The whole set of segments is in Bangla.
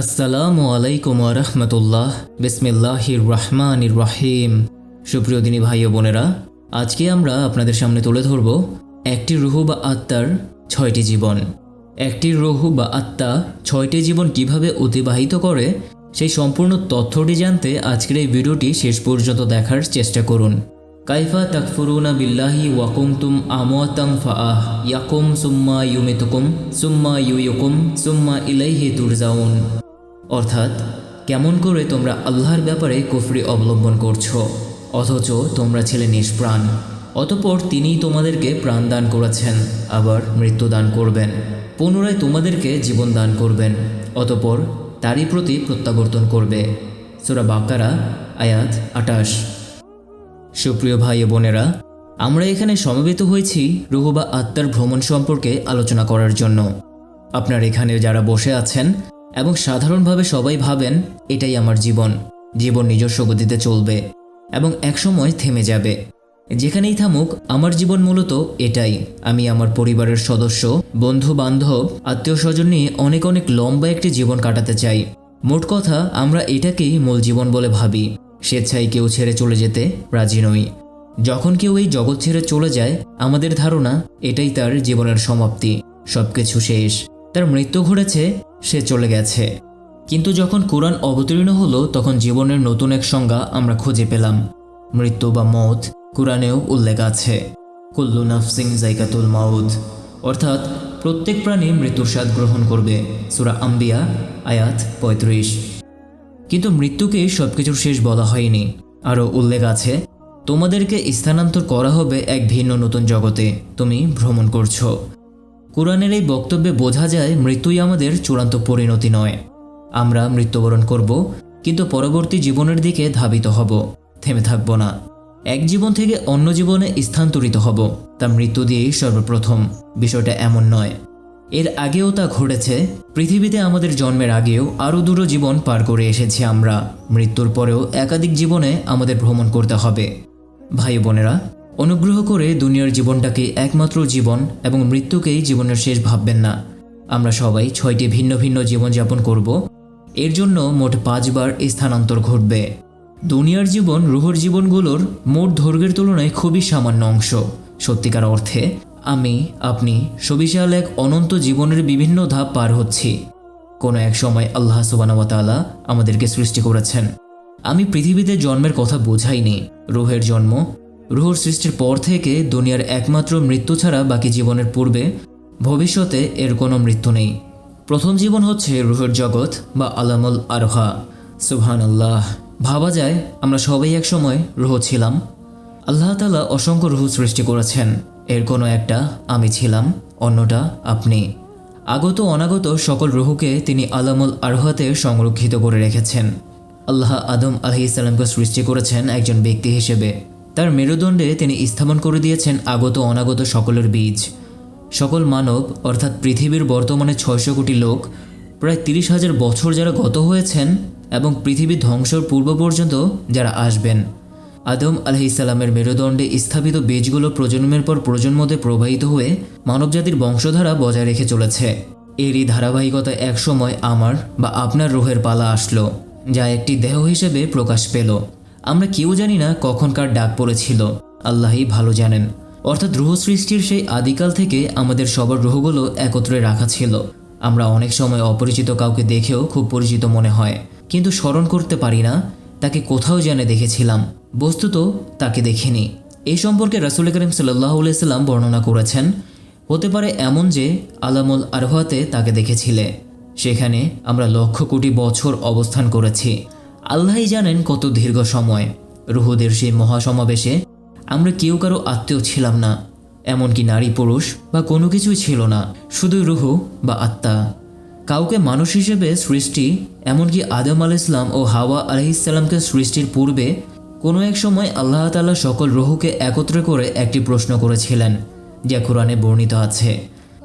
আসসালামু আলাইকুম রহমতুল্লাহ। বিসমিল্লাহির রহমানির রাহিম। সুপ্রিয় দিনী ভাই ও বোনেরা, আজকে আমরা আপনাদের সামনে তুলে ধরব একটি রুহু বা আত্মার ছয়টি জীবন। একটি রুহু বা আত্মা ছয়টি জীবন কীভাবে অতিবাহিত করে, সেই সম্পূর্ণ তথ্যটি জানতে আজকের এই ভিডিওটি শেষ পর্যন্ত দেখার চেষ্টা করুন। কাইফা তাকফুরুনা বিল্লাহি ওয়াকুমতুম আমওয়াতাম ফাআহ, ইয়াকুম সুম্মা ইউমিতুকুম, সুম্মা ইউয়ুকুম সুম্মা ইলাইহি তুরজাউন। অর্থাৎ, কেমন করে তোমরা আল্লাহর ব্যাপারে কুফরি অবলম্বন করছ? অথচ তোমরা ছেলে নিষ্প্রাণ অতপর তিনিই তোমাদেরকে প্রাণ দান করেছেন, আবার মৃত্যু দান করবেন। পুনরায় তোমাদেরকে জীবন দান করবেন। অতপর তারই প্রতি প্রত্যাবর্তন করবে। সুরা বাকারা, আয়াত আটাশ সুপ্রিয় ভাই বোনেরা, আমরা এখানে সমবেত হয়েছি রুহু বা আত্মার ভ্রমণ সম্পর্কে আলোচনা করার জন্য। আপনার এখানে যারা বসে আছেন এবং সাধারণভাবে সবাই ভাবেন, এটাই আমার জীবন। জীবন নিজস্ব গতিতে চলবে এবং একসময় থেমে যাবে। যেখানেই থামুক, আমার জীবন মূলত এটাই। আমি আমার পরিবারের সদস্য, বন্ধু, বান্ধব আত্মীয় স্বজন নিয়ে অনেক অনেক লম্বা একটি জীবন কাটাতে চাই। মোট কথা, আমরা এটাকেই মূল জীবন বলে ভাবি। স্বেচ্ছায় কেউ ছেড়ে চলে যেতে রাজি নই। যখন কেউ এই জগৎ ছেড়ে চলে যায়, আমাদের ধারণা, এটাই তার জীবনের সমাপ্তি। সবকিছু শেষ। তার মৃত্যু ঘটেছে, সে চলে গেছে। কিন্তু যখন কোরআন অবতীর্ণ হলো, তখন জীবনের নতুন এক সংজ্ঞা আমরা খুঁজে পেলাম। মৃত্যু বা মৌত কোরআনেও উল্লেখ আছে। কুল্লু নাফসিং জাইকাতুল মাউদ অর্থাৎ, প্রত্যেক প্রাণী মৃত্যুর স্বাদ গ্রহণ করবে। সুরা আম্বিয়া, আয়াত পঁয়ত্রিশ। কিন্তু মৃত্যুকে সবকিছুর শেষ বলা হয়নি। আরও উল্লেখ আছে, তোমাদেরকে স্থানান্তর করা হবে এক ভিন্ন নতুন জগতে। তুমি ভ্রমণ করছ। কোরআনের এই বক্তব্যে বোঝা যায় মৃত্যুই আমাদের চূড়ান্ত পরিণতি নয়। আমরা মৃত্যুবরণ করব, কিন্তু পরবর্তী জীবনের দিকে ধাবিত হব, থেমে থাকব না। এক জীবন থেকে অন্য জীবনে স্থানান্তরিত হব, তা মৃত্যু দিয়েই সর্বপ্রথম। বিষয়টা এমন নয়। এর আগেও তা ঘটেছে। পৃথিবীতে আমাদের জন্মের আগেও আরও দুটো জীবন পার করে এসেছি আমরা। মৃত্যুর পরেও একাধিক জীবনে আমাদের ভ্রমণ করতে হবে। ভাই বোনেরা অনুগ্রহ করে দুনিয়ার জীবনটাকে একমাত্র জীবন এবং মৃত্যুকেই জীবনের শেষ ভাববেন না। আমরা সবাই ছয়টি ভিন্ন ভিন্ন জীবনযাপন করব। এর জন্য মোট পাঁচবার স্থানান্তর ঘটবে। দুনিয়ার জীবন রুহর জীবনগুলোর মোট দৈর্ঘ্যের তুলনায় খুবই সামান্য অংশ। সত্যিকার অর্থে, আমি, আপনি সবিশাল এক অনন্ত জীবনের বিভিন্ন ধাপ পার হচ্ছি। কোনো এক সময় আল্লাহ সুবানওয়াতালা আমাদেরকে সৃষ্টি করেছেন। আমি পৃথিবীতে জন্মের কথা বোঝাইনি। রুহের জন্ম রুহর সৃষ্টির পর থেকে দুনিয়ার একমাত্র মৃত্যু ছাড়া বাকি জীবনের পূর্বে, ভবিষ্যতে এর কোনো মৃত্যু নেই। প্রথম জীবন হচ্ছে রুহের জগৎ বা আলামুল আরহা। সুবহান আল্লাহ ভাবা যায়, আমরা সবাই এক সময় রুহ ছিলাম। আল্লাহ তালা অসংখ্য রুহ সৃষ্টি করেছেন। এর কোনো একটা, আমি ছিলাম, অন্যটা আপনি। আগত অনাগত সকল রুহুকে তিনি আলামুল আরহাতে সংরক্ষিত করে রেখেছেন। আল্লাহ আদম আলহি সৃষ্টি করেছেন একজন ব্যক্তি হিসেবে। তার মেরুদণ্ডে তিনি স্থাপন করে দিয়েছেন আগত অনাগত সকলের বীজ। সকল মানব, অর্থাৎ পৃথিবীর বর্তমানে ছয়শো কোটি লোক, প্রায় তিরিশ হাজার বছর যারা গত হয়েছেন এবং পৃথিবী ধ্বংসর পূর্ব পর্যন্ত যারা আসবেন। আদম আলহি ইসলামের মেরুদণ্ডে স্থাপিত বীজগুলো প্রজন্মের পর প্রজন্মতে প্রবাহিত হয়ে মানবজাতির বংশধারা বজায় রেখে চলেছে। এরই ধারাবাহিকতা একসময় আমার বা আপনার রোহের পালা আসলো, যা একটি দেহ হিসেবে প্রকাশ পেল। আমরা কেউ জানি না কখনকার ডাক পড়েছিল। আল্লাহই ভালো জানেন। অর্থাৎ রুহ সৃষ্টির সেই আদিকাল থেকে আমাদের সবার রুহগুলো একত্রে রাখা ছিল। আমরা অনেক সময় অপরিচিত কাউকে দেখেও খুব পরিচিত মনে হয়। কিন্তু স্মরণ করতে পারি না, তাকে কোথাও জেনে দেখেছিলাম। বস্তুত তাকে দেখিনি। এই সম্পর্কে রাসুল করিম সাল্লাহ সাল্লাম বর্ণনা করেছেন, হতে পারে এমন যে আলামুল আরহাতে তাকে দেখেছিলে। সেখানে আমরা লক্ষ কোটি বছর অবস্থান করেছি। আল্লাহই জানেন কত দীর্ঘ সময়। রুহুদের সেই মহাসমাবেশে আমরা কেউ কারও আত্মীয় ছিলাম না, এমনকি নারী পুরুষ বা কোনো কিছুই ছিল না, শুধু রুহু বা আত্মা। কাউকে মানুষ হিসেবে সৃষ্টি, এমনকি আদম আল ইসলাম ও হাওয়া আলহিসাল্লামকে সৃষ্টির পূর্বে, কোনো এক সময় আল্লাহ তাল্লাহ সকল রুহুকে একত্রে করে একটি প্রশ্ন করেছিলেন, যা কোরআনে বর্ণিত আছে।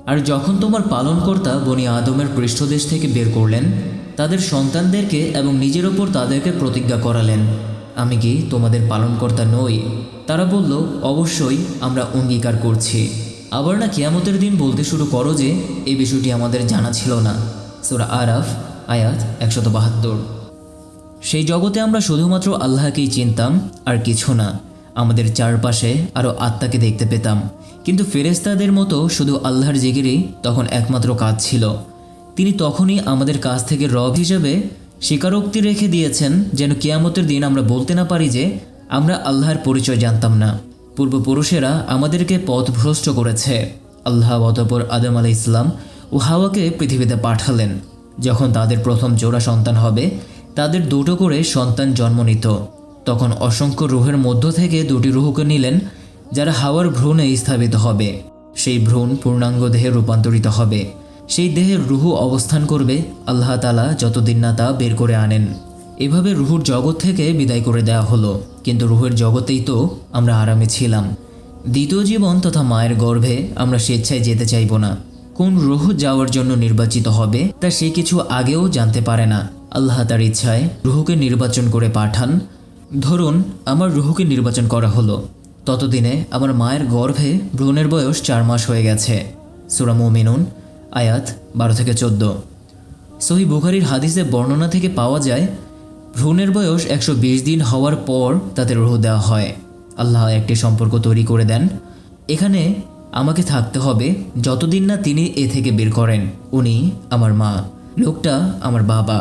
আর যখন তোমার পালনকর্তা বনি আদমের পৃষ্ঠদেশ থেকে বের করলেন তাদের সন্তানদেরকে এবং নিজের ওপর তাদেরকে প্রতিজ্ঞা করালেন। আমি কি তোমাদের পালনকর্তা নই? তারা বলল, অবশ্যই, আমরা অঙ্গীকার করছি। আবার না কিয়ামতের দিন বলতে শুরু করো যে এই বিষয়টি আমাদের জানা ছিল না। সুরা আরাফ, আয়াত একশত বাহাত্তর। সেই জগতে আমরা শুধুমাত্র আল্লাহকেই চিনতাম, আর কিছু না। আমাদের চারপাশে আরও আত্মাকে দেখতে পেতাম। কিন্তু ফেরেস্তাদের মতো শুধু আল্লাহর জিগিরই তখন একমাত্র কাজ ছিল। তিনি তখনই আমাদের কাছ থেকে রব হিসেবে স্বীকারোক্তি রেখে দিয়েছেন যেন কেয়ামতের দিন আমরা বলতে না পারি যে আমরা আল্লাহর পরিচয় জানতাম না। পূর্বপুরুষেরা আমাদেরকে পথভ্রষ্ট করেছে। আল্লাহ অতপর আদম আলাই ইসলাম ও হাওয়াকে পৃথিবীতে পাঠালেন। যখন তাদের প্রথম জোড়া সন্তান হবে, তাদের দুটো করে সন্তান জন্ম নিত। তখন অসংখ্য রুহের মধ্য থেকে দুটি রুহকে নিলেন, যারা হাওয়ার ভ্রূণে স্থাপিত হবে। সেই ভ্রূণ পূর্ণাঙ্গ দেহে রূপান্তরিত হবে। সেই দেহের রুহু অবস্থান করবে, আল্লাহ তালা যতদিন না তা বের করে আনেন। এভাবে রুহুর জগৎ থেকে বিদায় করে দেওয়া হলো। কিন্তু রুহের জগতেই তো আমরা আরামে ছিলাম। দ্বিতীয় জীবন তথা মায়ের গর্ভে আমরা স্বেচ্ছায় যেতে চাইব না। কোন রুহ যাওয়ার জন্য নির্বাচিত হবে, তা সে কিছু আগেও জানতে পারে না। আল্লাহ তার ইচ্ছায় রুহুকে নির্বাচন করে পাঠান। ধরুন, আমার রুহুকে নির্বাচন করা হলো। ততদিনে আমার মায়ের গর্ভে ভ্রূণের বয়স চার মাস হয়ে গেছে। সুরা মুমিনুন আয়াত বারো থেকে চোদ্দ। সহি বুখারির হাদিসে বর্ণনা থেকে পাওয়া যায়, ভ্রূণের বয়স একশো বিশ দিন হওয়ার পর তাতে রুহ দেওয়া হয়। আল্লাহ একটি সম্পর্ক তৈরি করে দেন। এখানে আমাকে থাকতে হবে যতদিন না তিনি এ থেকে বের করেন। উনি আমার মা, লোকটা আমার বাবা।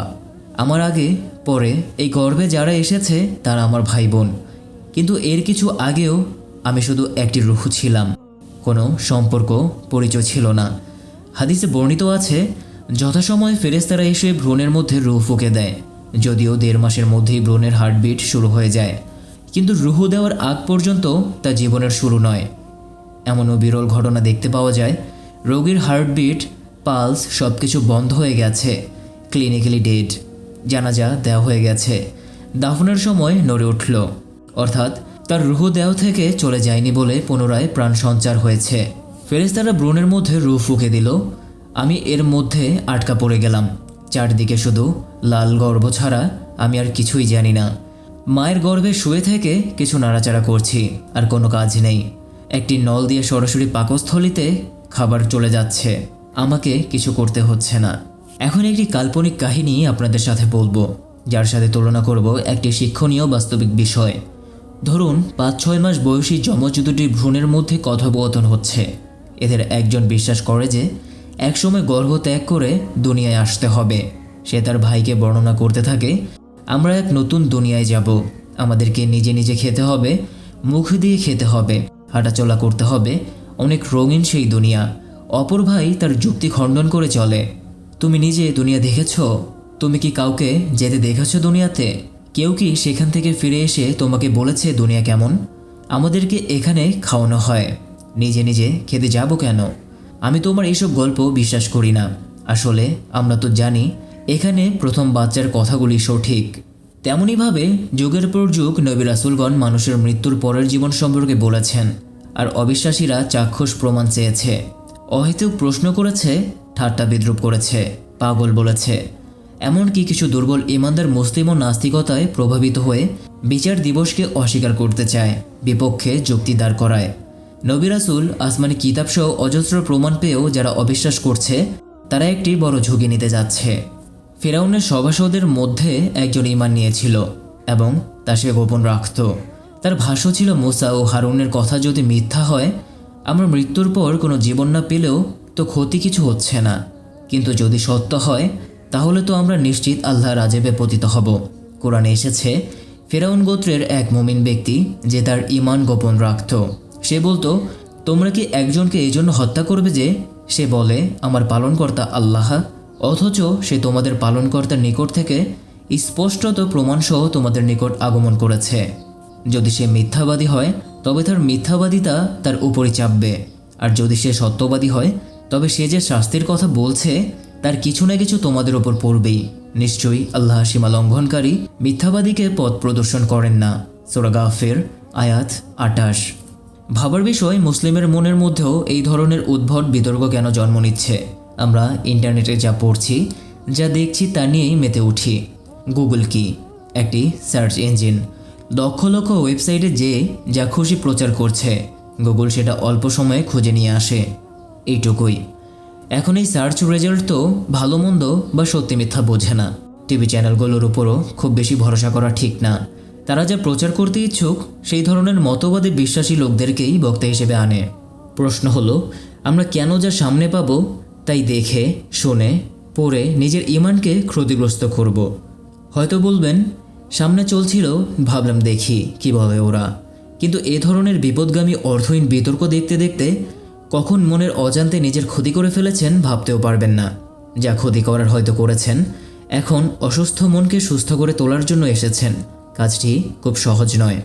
আমার আগে, পরে এই গর্ভে যারা এসেছে তারা আমার ভাই বোন কিন্তু এর কিছু আগেও আমি শুধু একটি রুহ ছিলাম। কোনো সম্পর্ক, পরিচয় ছিল না। হাদিসে বর্ণিত আছে, যথাসময়ে ফেরেস্তারা এসে ভ্রূণের মধ্যে রুহ ফুঁকে দেয়। যদিও দেড় মাসের মধ্যেই ভ্রূণের হার্টবিট শুরু হয়ে যায়, কিন্তু রুহু দেওয়ার আগ পর্যন্ত তা জীবনের শুরু নয়। এমনও বিরল ঘটনা দেখতে পাওয়া যায়, রোগীর হার্টবিট, পালস সব কিছু বন্ধ হয়ে গেছে ক্লিনিক্যালি ডেড জানাজা দেওয়া হয়ে গেছে, দাফনের সময় নড়ে উঠল। অর্থাৎ তার রুহ দেহ থেকে চলে যায়নি বলে পুনরায় প্রাণ সঞ্চার হয়েছে। ফেরেস্তারা ব্রণের মধ্যে রুহ ফুঁকে দিল। আমি এর মধ্যে আটকা পড়ে গেলাম। চারদিকে শুধু লাল গর্ব ছাড়া আমি আর কিছুই জানি না। মায়ের গর্ভে শুয়ে থেকে কিছু নাড়াচাড়া করছি, আর কোনো কাজ নেই। একটি নল দিয়ে সরাসরি পাকস্থলিতে খাবার চলে যাচ্ছে। আমাকে কিছু করতে হচ্ছে না। এখন একটি কাল্পনিক কাহিনী আপনাদের সাথে বলব, যার সাথে তুলনা করব একটি শিক্ষণীয় বাস্তবিক বিষয়। ধরুন পাঁচ ছয় মাস বয়সী যমজ দুটি ভ্রূণের মধ্যে কথোপকথন হচ্ছে। এদের একজন বিশ্বাস করে যে, একসময় গর্ভ ত্যাগ করে দুনিয়ায় আসতে হবে। সে তার ভাইকে বর্ণনা করতে থাকে, আমরা এক নতুন দুনিয়ায় যাব। আমাদেরকে নিজে নিজে খেতে হবে, মুখ দিয়ে খেতে হবে, হাঁটাচলা করতে হবে। অনেক রঙিন সেই দুনিয়া। অপর ভাই তার যুক্তি খণ্ডন করে চলে, তুমি নিজে দুনিয়া দেখেছ? তুমি কি কাউকে যেতে দেখেছ দুনিয়াতে? কেউ কি সেখান থেকে ফিরে এসে তোমাকে বলেছে দুনিয়া কেমন? আমাদেরকে এখানে খাওয়ানো হয়। নিজে নিজে খেতে যাব কেন? আমি তোমার এইসব গল্প বিশ্বাস করি না। আসলে আমরা তো জানি, এখানে প্রথম বাচ্চার কথাগুলি সঠিক। তেমনইভাবে যুগের পর যুগ নবী রাসুলগণ মানুষের মৃত্যুর পরের জীবন সম্পর্কে বলেছেন, আর অবিশ্বাসীরা চাক্ষুষ প্রমাণ চেয়েছে। অহেতুক প্রশ্ন করেছে, ঠাট্টা বিদ্রুপ করেছে, পাগল বলেছে। এমনকি কিছু দুর্বল ইমানদার মুসলিম ও নাস্তিকতায় প্রভাবিত হয়ে বিচার দিবসকে অস্বীকার করতে চায়, বিপক্ষে যুক্তি দাঁড় করায়। নবী রাসুল আসমানি কিতাবসহ অজস্র প্রমাণ পেয়েও যারা অবিশ্বাস করছে, তারা একটি বড় ঝুঁকি নিতে যাচ্ছে। ফেরাউনের সভাসদের মধ্যে একজন ইমান নিয়েছিল এবং তা সে গোপন রাখত। তার ভাষ্য ছিল, মোসা ও হারুনের কথা যদি মিথ্যা হয়, আমরা মৃত্যুর পর কোনো জীবন না পেলেও তো ক্ষতি কিছু হচ্ছে না। কিন্তু যদি সত্য হয়, তাহলে তো আমরা নিশ্চিত আল্লাহ রাজেবে পতিত হব। কোরআনে এসেছে, ফেরাউন গোত্রের এক মুমিন ব্যক্তি যে তার ইমান গোপন রাখত। সে বলতো, তোমরা কি একজনকে এই জন্য হত্যা করবে যে? সে বলে, আমার পালনকর্তা আল্লাহ, অথচ সে তোমাদের পালনকর্তার নিকট থেকে স্পষ্টত প্রমাণসহ তোমাদের নিকট আগমন করেছে। যদি সে মিথ্যাবাদী হয়, তবে তার মিথ্যাবাদিতা তার উপরই চাপবে। আর যদি সে সত্যবাদী হয়, তবে সে যে শাস্তির কথা বলছে, তার কিছু না কিছু তোমাদের ওপর পড়বেই। নিশ্চয়ই আল্লাহ সীমা লঙ্ঘনকারী মিথ্যাবাদীকে পথ প্রদর্শন করেন না। সোরা গাফের, আয়াত আটাশ। ভাবার বিষয়, মুসলিমের মনের মধ্যেও এই ধরনের উদ্ভট বিতর্ক কেন জন্ম নিচ্ছে? আমরা ইন্টারনেটে যা পড়ছি, যা দেখছি তা নিয়েই মেতে উঠি। গুগল কি? একটি সার্চ ইঞ্জিন। লক্ষ লক্ষ ওয়েবসাইটে যে যা খুশি প্রচার করছে, গুগল সেটা অল্প সময়ে খুঁজে নিয়ে আসে। এইটুকুই। এখন এই সার্চ রেজাল্ট তো ভালো মন্দ বা সত্যি মিথ্যা বোঝে না। টিভি চ্যানেলগুলোর উপরও খুব বেশি ভরসা করা ঠিক না। তারা যা প্রচার করতে ইচ্ছুক, সেই ধরনের মতবাদে বিশ্বাসী লোকদেরকেই বক্তা হিসেবে আনে। প্রশ্ন হলো, আমরা কেন যা সামনে পাবো, তাই দেখে, শুনে, পড়ে নিজের ইমানকে ক্ষতিগ্রস্ত করব। হয়তো বলবেন, সামনে চলছিল, ভাবলাম দেখি কি বলে ওরা। কিন্তু এ ধরনের বিপদগামী অর্থহীন বিতর্ক দেখতে দেখতে, কখন মনের অজান্তে নিজের ক্ষতি করে ফেলেছেন ভাবতেও পারবেন না। যা ক্ষতি করার হয়তো করেছেন, এখন অসুস্থ মনকে সুস্থ করে তোলার জন্য এসেছেন। কাজটি খুব সহজ নয়।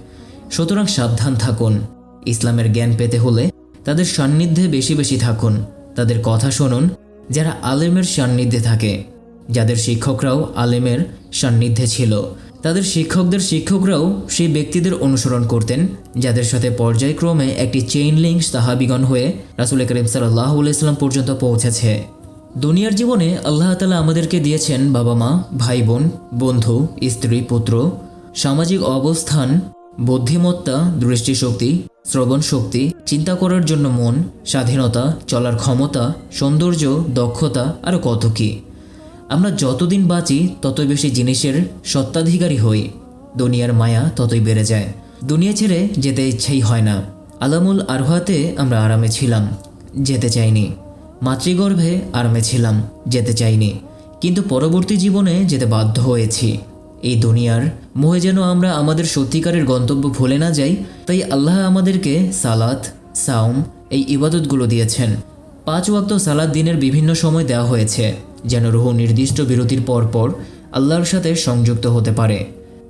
সুতরাং সাবধান থাকুন। ইসলামের জ্ঞান পেতে হলে তাদের সান্নিধ্যে বেশি বেশি থাকুন। তাদের কথা শুনুন, যারা আলেমের সান্নিধ্যে থাকে। যাদের শিক্ষকরাও আলেমের সান্নিধ্যে ছিল। তাদের শিক্ষকদের শিক্ষকরাও সেই ব্যক্তিদের অনুসরণ করতেন, যাদের সাথে পর্যায়ক্রমে একটি চেইন লিঙ্ক সাহাবিগণ হয়ে রাসুল করিম সাল্লাহ ইসলাম পর্যন্ত পৌঁছেছে। দুনিয়ার জীবনে আল্লাহ তালা আমাদেরকে দিয়েছেন বাবা মা ভাই বোন বন্ধু, স্ত্রী, পুত্র সামাজিক অবস্থান, বুদ্ধিমত্তা, দৃষ্টিশক্তি শ্রবণ শক্তি চিন্তা করার জন্য মন, স্বাধীনতা, চলার ক্ষমতা, সৌন্দর্য, দক্ষতা আরও কত কী। আমরা যতদিন বাঁচি, ততই বেশি জিনিসের সত্ত্বাধিকারী হই। দুনিয়ার মায়া ততই বেড়ে যায়। দুনিয়া ছেড়ে যেতে ইচ্ছাই হয় না। আলামুল আরহাতে আমরা আরামে ছিলাম, যেতে চাইনি। মাতৃগর্ভে আরামে ছিলাম, যেতে চাইনি। কিন্তু পরবর্তী জীবনে যেতে বাধ্য হয়েছি। এই দুনিয়ার মোহে যেন আমরা আমাদের সত্যিকারের গন্তব্য ভুলে না যাই, তাই আল্লাহ আমাদেরকে সালাত সাউম এই ইবাদতগুলো দিয়েছেন। পাঁচ ওয়াক্ত সালাদ দিনের বিভিন্ন সময় দেওয়া হয়েছে, যেন রুহ নির্দিষ্ট বিরতির পর পর আল্লাহর সাথে সংযুক্ত হতে পারে।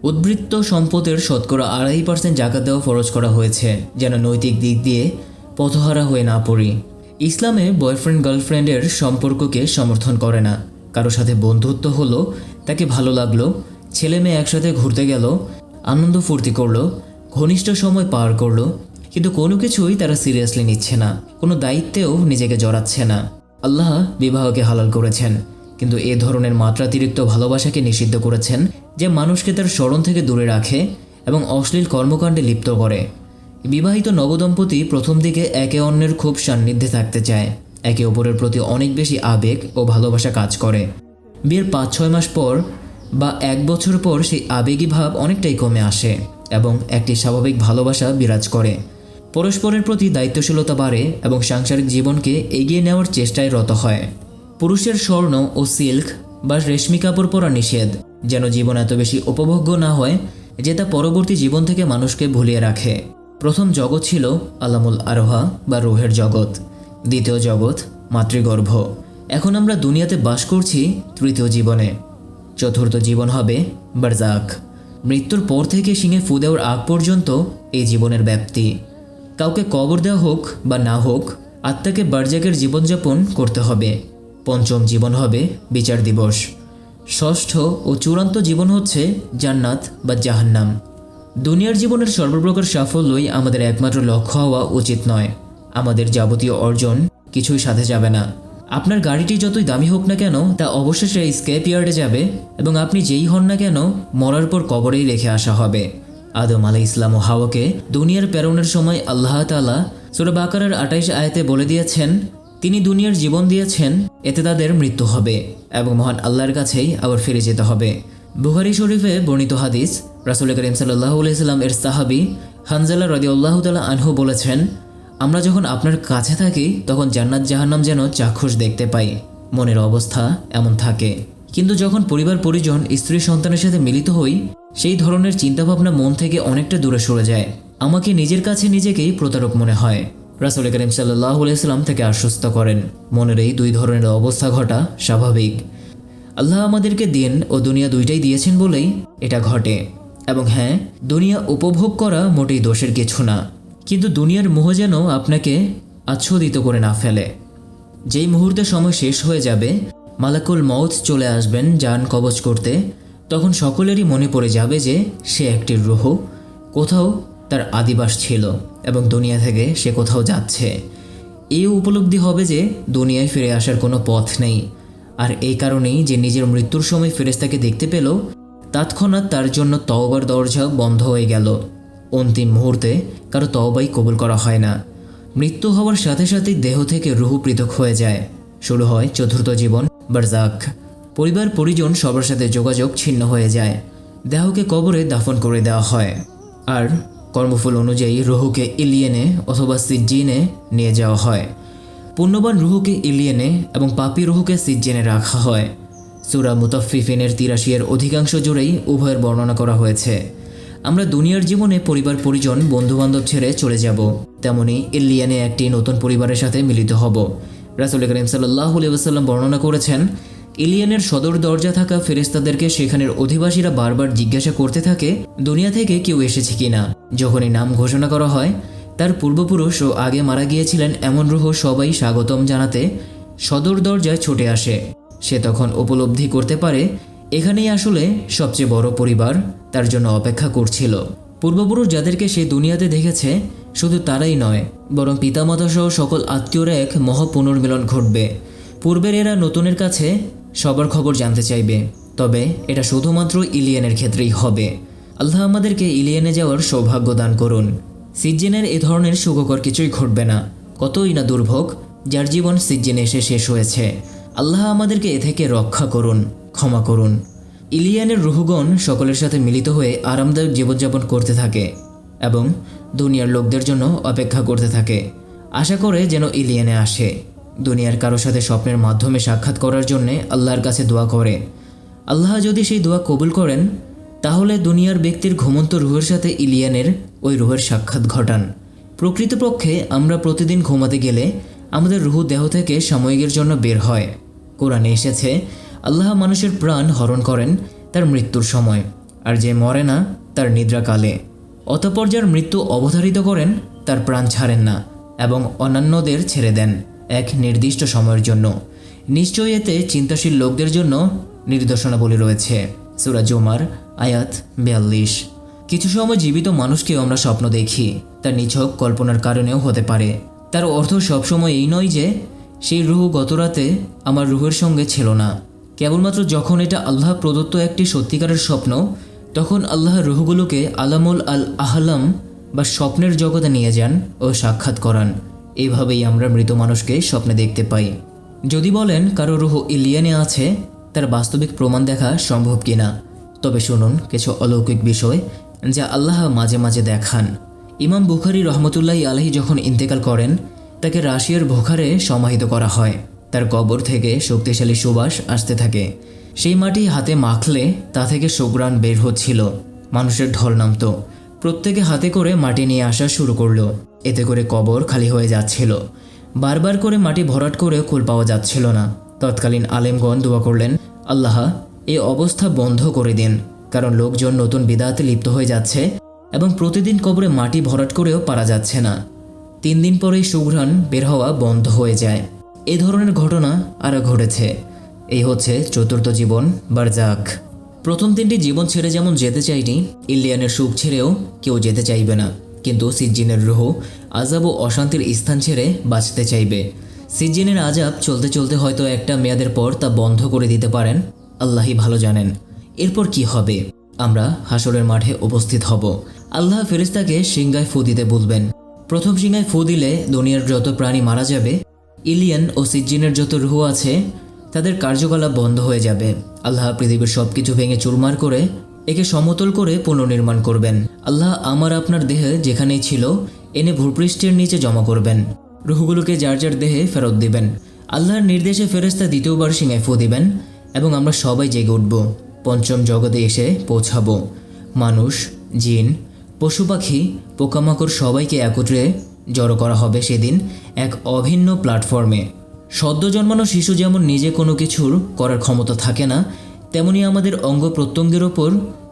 উদ্বৃত্ত সম্পদের শতকরা আড়াই পার্সেন্ট জাকাত দেওয়া ফরজ করা হয়েছে, যেন নৈতিক দিক দিয়ে পথহারা হয়ে না পড়ি। ইসলামে বয়ফ্রেন্ড, গার্লফ্রেন্ডের সম্পর্ককে সমর্থন করে না। কারও সাথে বন্ধুত্ব হলো, তাকে ভালো লাগল ছেলে মেয়ে একসাথে ঘুরতে গেল, আনন্দ ফুর্তি করল, ঘনিষ্ঠ সময় পার করল, কিন্তু কোনো কিছুই তারা সিরিয়াসলি নিচ্ছে না, কোনো দায়িত্বেও নিজেকে জড়াচ্ছে না। আল্লাহ বিবাহকে হালাল করেছেন, কিন্তু এ ধরনের মাত্রাতিরিক্ত ভালোবাসাকে নিষিদ্ধ করেছেন যে মানুষকে তার স্মরণ থেকে দূরে রাখে এবং অশ্লীল কর্মকাণ্ডে লিপ্ত করে। বিবাহিত নবদম্পতি প্রথম দিকে একে অন্যের খুব সান্নিধ্যে থাকতে চায়, একে অপরের প্রতি অনেক বেশি আবেগ ও ভালোবাসা কাজ করে। বিয়ের পাঁচ ছয় মাস পর বা এক বছর পর সেই আবেগী ভাব অনেকটাই কমে আসে এবং একটি স্বাভাবিক ভালোবাসা বিরাজ করে। পরস্পরের প্রতি দায়িত্বশীলতা বাড়ে এবং সাংসারিক জীবনকে এগিয়ে নেওয়ার চেষ্টায় রত হয়। পুরুষের স্বর্ণ ও সিল্ক বা রেশমি কাপড় পরা নিষেধ যেন জীবন এত বেশি উপভোগ্য না হয় যে তা পরবর্তী জীবন থেকে মানুষকে ভুলিয়ে রাখে। প্রথম জগৎ ছিল আলামুল আরোহা বা রোহের জগৎ, দ্বিতীয় জগৎ মাতৃগর্ভ। এখন আমরা দুনিয়াতে বাস করছি তৃতীয় জীবনে। চতুর্থ জীবন হবে বারজাক। মৃত্যুর পর থেকে শিঙে ফু দেওয়ার আগ পর্যন্ত এই জীবনের ব্যাপ্তি। কাউকে কবর দেওয়া হোক বা না হোক, আত্মাকে বারজাকের জীবনযাপন করতে হবে। পঞ্চম জীবন হবে বিচার দিবস। ষষ্ঠ ও চূড়ান্ত জীবন হচ্ছে জান্নাত বা জাহান্নাম। দুনিয়ার জীবনের সর্বপ্রকার সাফল্যই আমাদের একমাত্র লক্ষ্য হওয়া উচিত নয়। আমাদের যাবতীয় অর্জন কিছুই সাথে যাবে না। আপনার গাড়িটি যতই দামি হোক না কেন, তা অবশেষে স্কেপ ইয়ার্ডে যাবে এবং আপনি যেই হন না কেন, মরার পর কবরেই রেখে আসা হবে। আদম আলাই ইসলাম ও হাওয়াকে দুনিয়ার প্রেরণের সময় আল্লাহ তালা সুরা বাকারের আটাইশ আয়াতে বলে দিয়েছেন, তিনি দুনিয়ার জীবন দিয়েছেন, এতে তাদের মৃত্যু হবে এবং মহান আল্লাহর কাছেই আবার ফিরে যেতে হবে। বুহারি শরীফে বর্ণিত হাদিস, রাসুল করিম সাল্লাহ সাল্লাম এর সাহাবি হানজালা রদি আল্লাহ তালা আনহু বলেছেন আমরা যখন আপনার কাছে থাকি, তখন জান্নাত জাহান্নাম যেন চাক্ষুষ দেখতে পাই। মনের অবস্থা এমন থাকে। কিন্তু যখন পরিবার পরিজন, স্ত্রী সন্তানের সাথে মিলিত হই, সেই ধরনের চিন্তাভাবনা মন থেকে অনেকটা দূরে সরে যায়। আমাকে নিজের কাছে নিজেকেই প্রতারক মনে হয়। রাসুল করিম সাল্লাহ সাল্লাম থেকে আশ্বস্ত করেন। মনের এই দুই ধরনের অবস্থা ঘটা স্বাভাবিক। আল্লাহ আমাদেরকে দিন ও দুনিয়া দুইটাই দিয়েছেন বলেই এটা ঘটে। এবং হ্যাঁ দুনিয়া উপভোগ করা মোটেই দোষের কিছু না। কিন্তু দুনিয়ার মোহ যেন আপনাকে আচ্ছাদিত করে না ফেলে। যেই মুহূর্তে সময় শেষ হয়ে যাবে, মালাকুল মৌত চলে আসবেন যান কবচ করতে, তখন সকলেরই মনে পড়ে যাবে যে সে একটি রুহ, কোথাও তার আদিবাস ছিল এবং দুনিয়া থেকে সে কোথাও যাচ্ছে। এই উপলব্ধি হবে যে দুনিয়ায় ফিরে আসার কোনো পথ নেই। আর এই কারণেই যে নিজের মৃত্যুর সময় ফেরেস্তাকে দেখতে পেল, তৎক্ষণাৎ তার জন্য তওবার দরজা বন্ধ হয়ে গেল। অন্তিম মুহূর্তে কারও তওবাই কবুল করা হয় না। মৃত্যু হওয়ার সাথে সাথেই দেহ থেকে রুহু পৃথক হয়ে যায়। শুরু হয় চতুর্থ জীবন, বারজাক। পরিবার, পরিজন সবার সাথে যোগাযোগ ছিন্ন হয়ে যায়। দেহকে কবরে দাফন করে দেওয়া হয়। আর কর্মফল অনুযায়ী রুহুকে ইলিয়েনে অথবা সিজ্জিনে নিয়ে যাওয়া হয়। পুণ্যবান রুহুকে ইলিয়েনে এবং পাপি রুহুকে সিজ্জেনে রাখা হয়। সুরা মুতাফিফিনের তিরাশি এর অধিকাংশ জুড়েই উভয়ের বর্ণনা করা হয়েছে। আমরা দুনিয়ার জীবনে পরিবার পরিজন বন্ধুবান্ধব ছেড়ে চলে যাব। তেমনি ইল্লিয়ানে একটি নতুন পরিবারের সাথে মিলিত হব। রাসুল করিম সাল্লাহ বর্ণনা করেছেন, ইলিয়ানের সদর দরজা থাকা ফেরেস্তাদেরকে সেখানের অধিবাসীরা বারবার জিজ্ঞাসা করতে থাকে, দুনিয়া থেকে কেউ এসেছে কিনা? যখনই নাম ঘোষণা করা হয়, তার পূর্বপুরুষ ও আগে মারা গিয়েছিলেন এমন রুহ সবাই স্বাগতম জানাতে সদর দরজায় ছুটে আসে। সে তখন উপলব্ধি করতে পারে এখানেই আসলে সবচেয়ে বড় পরিবার তার জন্য অপেক্ষা করছিল। পূর্বপুরুষ যাদেরকে সে দুনিয়াতে দেখেছে, শুধু তারাই নয়, বরং পিতামাতা সহ সকল আত্মীয়রা এক মহা পুনর্মিলন ঘটবে। পূর্বের এরা নতুনের কাছে সবার খবর জানতে চাইবে, তবে এটা শুধুমাত্র ইলিয়েনের ক্ষেত্রেই হবে। আল্লাহ আমাদেরকে ইলিয়েনে যাওয়ার সৌভাগ্য দান করুন। সিজ্জেনের এ ধরনের সুখকর কিছুই ঘটবে না, কতই না দুর্ভোগ, যার জীবন সিজ্জেনে এসে শেষ হয়েছে। আল্লাহ আমাদেরকে এ থেকে রক্ষা করুন। ক্ষমা করুন। ইলিয়ানের রুহুগণ সকলের সাথে মিলিত হয়ে আরামদায়ক জীবনযাপন করতে থাকে এবং দুনিয়ার লোকদের জন্য অপেক্ষা করতে থাকে। আশা করে যেন ইলিয়ানে আসে। দুনিয়ার কারও সাথে স্বপ্নের মাধ্যমে সাক্ষাৎ করার জন্যে আল্লাহর কাছে দোয়া করে। আল্লাহ যদি সেই দোয়া কবুল করেন, তাহলে দুনিয়ার ব্যক্তির ঘুমন্ত রুহের সাথে ইলিয়ানের ওই রুহের সাক্ষাৎ ঘটান। প্রকৃতপক্ষে আমরা প্রতিদিন ঘুমাতে গেলে আমাদের রুহু দেহ থেকে সাময়িকের জন্য বের হয়। কোরআনে এসেছে আল্লাহ মানুষের প্রাণ হরণ করেন তার মৃত্যুর সময়, আর যে মরে না, তার নিদ্রাকালে। অতপর যার মৃত্যু অবধারিত করেন, তার প্রাণ ছাড়েন না এবং অন্যান্যদের ছেড়ে দেন এক নির্দিষ্ট সময়ের জন্য। নিশ্চয়ই এতে চিন্তাশীল লোকদের জন্য নির্দেশনাবলী রয়েছে। সুরা জুমার আয়াত বিয়াল্লিশ। কিছু সময় জীবিত মানুষকেও আমরা স্বপ্ন দেখি তার নিছক কল্পনার কারণেও হতে পারে। তার অর্থ সবসময় এই নয় যে, সেই রুহ গতরাতে আমার রুহের সঙ্গে ছিল না। কেবলমাত্র যখন এটা আল্লাহ প্রদত্ত একটি সত্যিকারের স্বপ্ন, তখন আল্লাহ রুহগুলোকে আলামুল আল আহলাম বা স্বপ্নের জগতে নিয়ে যান ও সাক্ষাৎ করান। এভাবেই আমরা মৃত মানুষকে স্বপ্নে দেখতে পাই। যদি বলেন কারও রুহ ইলিয়ানে আছে, তার বাস্তবিক প্রমাণ দেখা সম্ভব কিনা? তবে শুনুন কিছু অলৌকিক বিষয় যা আল্লাহ মাঝে মাঝে দেখান। ইমাম বুখারি রহমতুল্লাহ আলহি যখন ইন্তেকাল করেন, তাকে রাশিয়ার ভোখারে সমাহিত করা হয়। তার কবর থেকে শক্তিশালী সুবাস আসতে থাকে। সেই মাটি হাতে মাখলে তা থেকে সুগ্রাণ বের হচ্ছিল। মানুষের ঢল নামতো। প্রত্যেকে হাতে করে মাটি নিয়ে আসা শুরু করল। এতে করে কবর খালি হয়ে যাচ্ছিল। বারবার করে মাটি ভরাট করে কুল পাওয়া যাচ্ছিল না। তৎকালীন আলেমগণ দোয়া করলেন, আল্লাহ, এই অবস্থা বন্ধ করে দিন। কারণ লোকজন নতুন বিদাতে লিপ্ত হয়ে যাচ্ছে এবং প্রতিদিন কবরে মাটি ভরাট করেও পারা যাচ্ছে না। তিন দিন পরেই সুঘ্রাণ বের হওয়া বন্ধ হয়ে যায়। এ ধরনের ঘটনা আরও ঘটেছে। এই হচ্ছে চতুর্থ জীবন, বারজাক। প্রথম তিনটি জীবন ছেড়ে যেমন যেতে চাইনি, ইলিয়ানের সুখ ছেড়েও কেউ যেতে চাইবে না। কিন্তু সিজ্জিনের রুহ আজাব ও অশান্তির স্থান ছেড়ে বাঁচতে চাইবে। সিজ্জিনের আজাব চলতে চলতে হয়তো একটা মেয়াদের পর তা বন্ধ করে দিতে পারেন। আল্লাহই ভালো জানেন। এরপর কি হবে? আমরা হাসরের মাঠে উপস্থিত হব। আল্লাহ ফেরিস্তাকে সিংগায় ফু দিতে বলবেন। প্রথম সিংহায় ফু দিলে দুনিয়ার যত প্রাণী মারা যাবে ইলিয়ান ও সিজিনের যত রুহ আছে, তাদের কার্যকলাপ বন্ধ হয়ে যাবে। আল্লাহ পৃথিবীর সব কিছু ভেঙে চুরমার করে একে সমতল করে পুনর্নির্মাণ করবেন। আল্লাহ আমার আপনার দেহে যেখানেই ছিল, এনে ভূপৃষ্ঠের নিচে জমা করবেন। রুহগুলোকে যার যার দেহে ফেরত দিবেন। আল্লাহর নির্দেশে ফেরেস্তা দ্বিতীয়বার সিংহায় ফু দিবেন এবং আমরা সবাই জেগে উঠব। পঞ্চম জগতে এসে পৌঁছাবো। মানুষ, জিন, পশু পাখি, পোকামাকড় সবাইকে একত্রে জড়ো করা হবে সেদিন এক অভিন্ন প্ল্যাটফর্মে সদ্য জন্মানো শিশু যেমন নিজে কোনো কিছুর করার ক্ষমতা থাকে না, তেমনি আমাদের অঙ্গ প্রত্যঙ্গের ওপর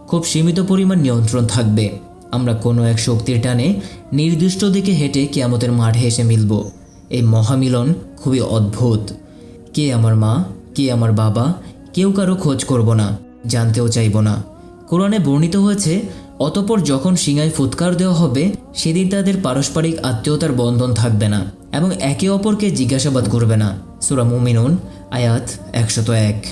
খুব সীমিত পরিমাণ নিয়ন্ত্রণ থাকবে। আমরা কোনো এক শক্তির টানে নির্দিষ্ট দিকে হেঁটে কেয়ামতের মাঠে এসে মিলব। এই মহামিলন খুবই অদ্ভুত। কে আমার মা, কে আমার বাবা, কেউ কারও খোঁজ করব না, জানতেও চাইব না। কোরআনে বর্ণিত হয়েছে অতপর যখন সিংহায় ফুৎকার দেওয়া হবে, সেদিন তাদের পারস্পরিক আত্মীয়তার বন্ধন থাকবে না এবং একে অপরকে জিজ্ঞাসাবাদ করবে না। সুরা মুমিনুন, আয়াত একশত এক।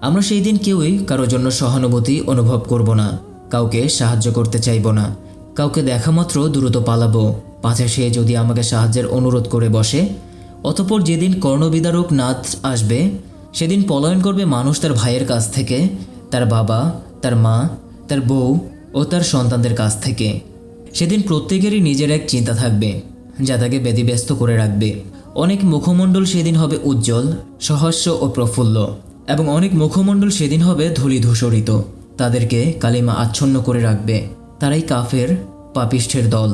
আমরা সেই দিন কেউই কারোর জন্য সহানুভূতি অনুভব করব না। কাউকে সাহায্য করতে চাইব না। কাউকে দেখা মাত্র দ্রুত পালাবো। পাছে সে যদি আমাকে সাহায্যের অনুরোধ করে বসে, অতপর যেদিন কর্ণবিদারক নাচ আসবে, সেদিন পলায়ন করবে মানুষ তার ভাইয়ের কাছ থেকে, তার বাবা, তার মা, তার বউ ও তার সন্তানদের কাছ থেকে। সেদিন প্রত্যেকেরই নিজের এক চিন্তা থাকবে, যা তাকে ব্যতিব্যস্ত করে রাখবে। অনেক মুখমণ্ডল সেদিন হবে উজ্জ্বল সহস্য ও প্রফুল্ল, এবং অনেক মুখমণ্ডল সেদিন হবে ধূলি ধূসরিত। তাদেরকে কালিমা আচ্ছন্ন করে রাখবে। তারাই কাফের, পাপিষ্ঠের দল।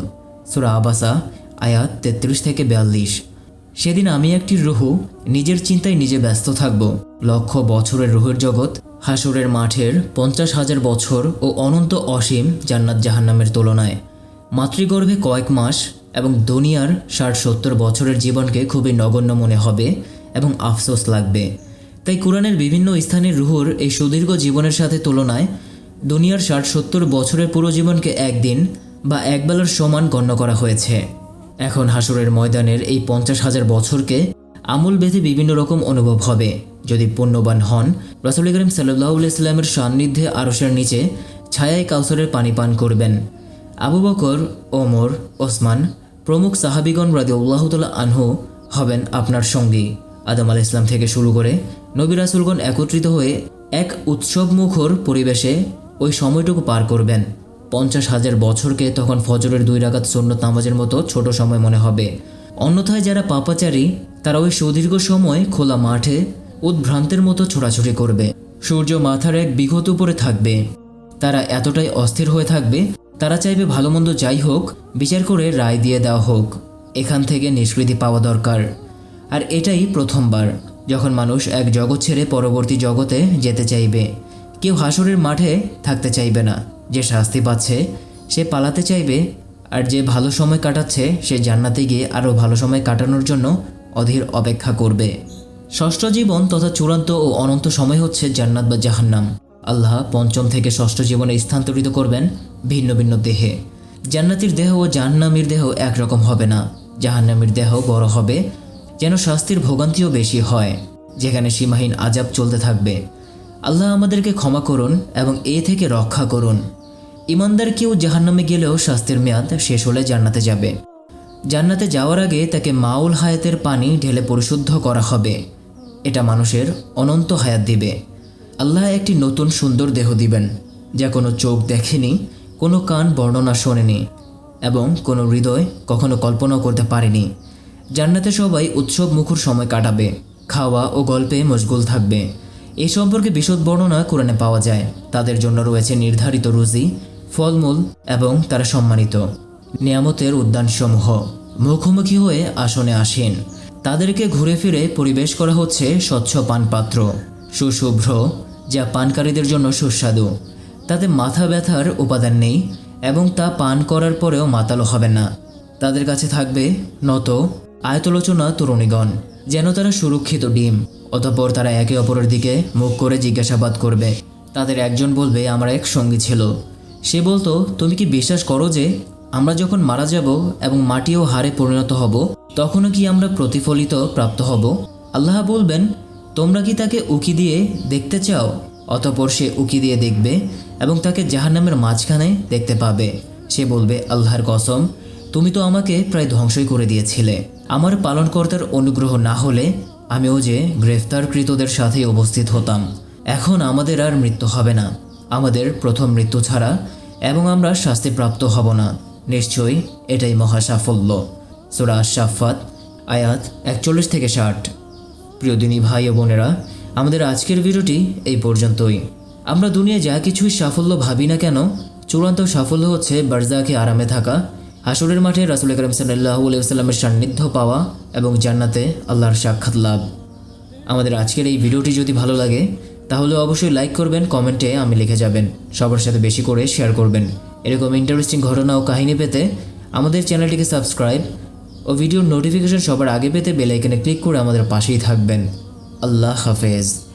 সুরা আবাসা, আয়াত তেত্রিশ থেকে বিয়াল্লিশ। সেদিন আমি একটি রুহু, নিজের চিন্তায় নিজে ব্যস্ত থাকব। লক্ষ বছরের রুহের জগৎ হাসুরের মাঠের পঞ্চাশ হাজার বছর ও অনন্ত অসীম জান্নাত জাহান্নামের তুলনায়। মাতৃগর্ভে কয়েক মাস এবং দুনিয়ার ষাট সত্তর বছরের জীবনকে খুবই নগণ্য মনে হবে এবং আফসোস লাগবে। তাই কোরআনের বিভিন্ন স্থানের রুহুর এই সুদীর্ঘ জীবনের সাথে তুলনায় দুনিয়ার ষাট সত্তর বছরের পুরো জীবনকে একদিন বা একবেলার সমান গণ্য করা হয়েছে। এখন হাসুরের ময়দানের এই পঞ্চাশ হাজার বছরকে আমল বেঁধে বিভিন্ন রকম অনুভব হবে। যদি পুণ্যবান হন, রসুল করিম সাল্লাহ ইসলামের সান্নিধ্যে আরসের নিচে ছায়ায় কাউসরের পানি পান করবেন। আবু বকর, ওমর, ওসমান প্রমুখ সাহাবিগণ রাদি উল্লাহতাল্লাহ আনহু হবেন আপনার সঙ্গী। আদম আল ইসলাম থেকে শুরু করে নবী রাসুলগণ একত্রিত হয়ে এক উৎসবমুখর পরিবেশে ওই সময়টুকু পার করবেন। পঞ্চাশ হাজার বছরকে তখন ফজরের দুই রাগাত সন্ন্যত নামাজের মতো ছোট সময় মনে হবে। অন্যথায় যারা পাপাচারী, তারা ওই সুদীর্ঘ সময় খোলা মাঠে উদ্ভ্রান্তের মতো ছোটাছুটি করবে। সূর্য মাথার এক বিঘত উপরে থাকবে। তারা এতটাই অস্থির হয়ে থাকবে, তারা চাইবে ভালো মন্দ যাই হোক, বিচার করে রায় দিয়ে দেওয়া হোক। এখান থেকে নিষ্কৃতি পাওয়া দরকার। আর এটাই প্রথমবার, যখন মানুষ এক জগৎ ছেড়ে পরবর্তী জগতে যেতে চাইবে। কেউ হাসরের মাঠে থাকতে চাইবে না। যে শাস্তি পাচ্ছে, সে পালাতে চাইবে আর যে ভালো সময় কাটাচ্ছে, সে জান্নাতে গিয়ে আরও ভালো সময় কাটানোর জন্য অধীর অপেক্ষা করবে। ষষ্ঠ জীবন তথা চূড়ান্ত ও অনন্ত সময় হচ্ছে জান্নাত বা জাহান্নাম। আল্লাহ পঞ্চম থেকে ষষ্ঠ জীবনে স্থানান্তরিত করবেন ভিন্ন ভিন্ন দেহে। জান্নাতির দেহ ও জাহান্নামীর দেহ একরকম হবে না। জাহান্নামীর দেহ বড় হবে, যেন শাস্তির ভোগান্তিও বেশি হয়, যেখানে সীমাহীন আজাব চলতে থাকবে। আল্লাহ আমাদেরকে ক্ষমা করুন এবং এ থেকে রক্ষা করুন। ইমানদার কেউ জাহান্নামে গেলেও শাস্তির মেয়াদ শেষ হলে জান্নাতে যাবে। জান্নাতে যাওয়ার আগে তাকে মাউল হায়াতের পানি ঢেলে পরিশুদ্ধ করা হবে। এটা মানুষের অনন্ত হায়াত দিবে। আল্লাহ একটি নতুন সুন্দর দেহ দিবেন, যা কোনো চোখ দেখেনি, কোনো কান বর্ণনা শোনেনি, এবং কোনো হৃদয় কখনো কল্পনাও করতে পারেনি। জান্নাতে সবাই উৎসব মুখর সময় কাটাবে, খাওয়া ও গল্পে মশগুল থাকবে। এ সম্পর্কে বিশদ বর্ণনা কোরআনে পাওয়া যায়। তাদের জন্য রয়েছে নির্ধারিত রুজি ফলমূল এবং তারা সম্মানিত নিয়ামতের উদ্যানসমূহ। মুখোমুখি হয়ে আসনে আসেন। তাদেরকে ঘুরে ফিরে পরিবেশ করা হচ্ছে স্বচ্ছ পানপাত্র, সুশুভ্র, যা পানকারীদের জন্য সুস্বাদু। তাতে মাথা ব্যথার উপাদান নেই এবং তা পান করার পরেও মাতালো হবে না। তাদের কাছে থাকবে নত আয়তলোচনা তরুণীগণ, যেন তারা সুরক্ষিত ডিম, অতঃপর তারা একে অপরের দিকে মুখ করে জিজ্ঞাসাবাদ করবে। তাদের একজন বলবে, আমার এক সঙ্গী ছিল। সে বলতো, তুমি কি বিশ্বাস করো যে আমরা যখন মারা যাব এবং মাটি ও হারে পরিণত হব, তখনও কি আমরা প্রতিফলিত প্রাপ্ত হব? আল্লাহ বলবেন, তোমরা কি তাকে উকি দিয়ে দেখতে চাও, অতপর সে উকি দিয়ে দেখবে এবং তাকে জাহান্নামের মাঝখানে দেখতে পাবে? সে বলবে, আল্লাহর কসম, তুমি তো আমাকে প্রায় ধ্বংসই করে দিয়েছিলে। আমার পালনকর্তার অনুগ্রহ না হলে আমিও যে গ্রেফতারকৃতদের সাথেই উপস্থিত হতাম। এখন আমাদের আর মৃত্যু হবে না। আমাদের প্রথম মৃত্যু ছাড়া এবং আমরা শাস্তিপ্রাপ্ত হব না। নিশ্চয়ই এটাই মহা সাফল্য সুরা শাফাত আয়াত একচল্লিশ থেকে ষাট। প্রিয় দিনী ভাই ও বোনেরা, আমাদের আজকের ভিডিওটি এই পর্যন্তই। আমরা দুনিয়ায় যা কিছুই সাফল্য ভাবি না কেন, চূড়ান্ত সাফল্য হচ্ছে বারজাকে আরামে থাকা, হাসুরের মাঠে রাসুল করিম সাল্লাহ সান্নিধ্য পাওয়া এবং জান্নাতে আল্লাহর সাক্ষাৎ লাভ। আমাদের আজকের এই ভিডিওটি যদি ভালো লাগে তাহলে অবশ্যই লাইক করবেন কমেন্টে আমি লিখে যাবেন। সবার সাথে বেশি করে শেয়ার করবেন। এরকম ইন্টারেস্টিং ঘটনা ও কাহিনী পেতে আমাদের চ্যানেলটিকে সাবস্ক্রাইব ও ভিডিওর নোটিফিকেশন সবার আগে পেতে বেলাইকনে ক্লিক করে আমাদের পাশেই থাকবেন। আল্লাহ হাফেজ।